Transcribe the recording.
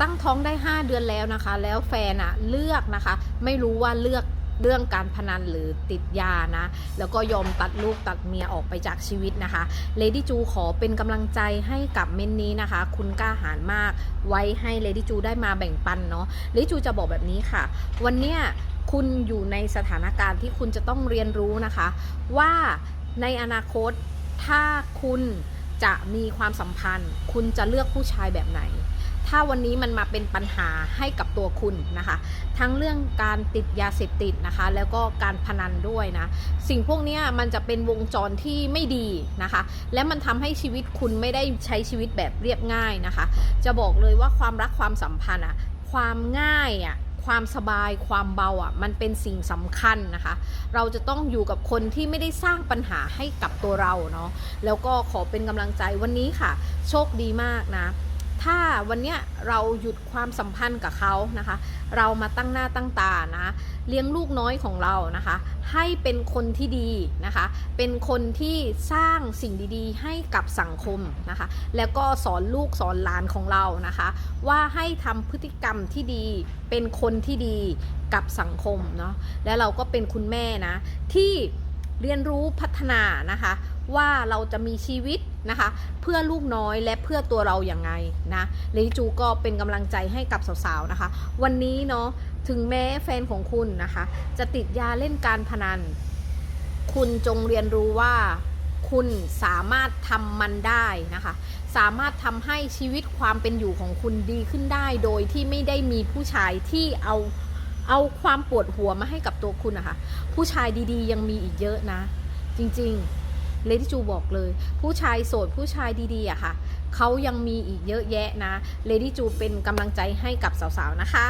ตั้งท้องได้ 5 เดือนแล้วนะคะ แล้วแฟนอะเลือกนะคะ ไม่รู้ว่าเลือกเรื่องการพนันหรือติดยานะ แล้วก็ยอมตัดลูกตัดเมียออกไปจากชีวิตนะคะเลดี้จูขอเป็นกำลังใจให้กับเมนนี้นะคะ คุณกล้าหาญมากไว้ให้เลดี้จูได้มาแบ่งปันเนาะเลดี้จูจะบอกแบบนี้ค่ะ วันเนี้ยคุณอยู่ในสถานการณ์ที่คุณจะต้องเรียนรู้นะคะ ว่าในอนาคตถ้าคุณจะมีความสัมพันธ์ คุณจะเลือกผู้ชายแบบไหน ถ้าวันนี้มันมาเป็นปัญหาให้กับตัวคุณนะคะ ทั้งเรื่องการติดยาเสพติดนะคะ แล้วก็การพนันด้วยนะ สิ่งพวกนี้มันจะเป็นวงจรที่ไม่ดีนะคะ และมันทำให้ชีวิตคุณไม่ได้ใช้ชีวิตแบบเรียบง่ายนะคะ จะบอกเลยว่าความรักความสัมพันธ์อะความง่ายอะความสบายความเบาอะมันเป็นสิ่งสำคัญนะคะ เราจะต้องอยู่กับคนที่ไม่ได้สร้างปัญหาให้กับตัวเราเนาะแล้วก็ขอเป็นกำลังใจวันนี้ค่ะ โชคดีมากนะ ถ้าวันเนี้ยเราหยุดความสัมพันธ์กับเขานะคะ เรามาตั้งหน้าตั้งตานะเลี้ยงลูกน้อยของเรานะคะ ให้เป็นคนที่ดีนะคะ เป็นคนที่สร้างสิ่งดีๆ ให้กับสังคมนะคะ แล้วก็สอนลูกสอนหลานของเรานะคะ ว่าให้ทำพฤติกรรมที่ดี เป็นคนที่ดีกับสังคมเนาะและเราก็เป็นคุณแม่นะที่เรียนรู้พัฒนานะคะ ว่าเราจะมีชีวิตนะคะ เพื่อลูกน้อยและเพื่อตัวเราอย่างไงนะเลดี้จูก็เป็นกำลังใจให้กับสาวๆนะคะ วันนี้เนาะถึงแม้แฟนของคุณนะคะ จะติดยาเล่นการพนัน คุณจงเรียนรู้ว่าคุณสามารถทำมันได้นะคะ สามารถทำให้ชีวิตความเป็นอยู่ของคุณดีขึ้นได้ โดยที่ไม่ได้มีผู้ชายที่เอาเอาความปวดหัวมาให้กับตัวคุณนะคะ ผู้ชายดีๆ ยังมีอีกเยอะนะ จริงๆ เลดี้จูบอกเลย ผู้ชายโสดผู้ชายดีๆอะค่ะเขายังมีอีกเยอะแยะนะเลดี้จูเป็นกำลังใจให้กับสาวๆนะคะ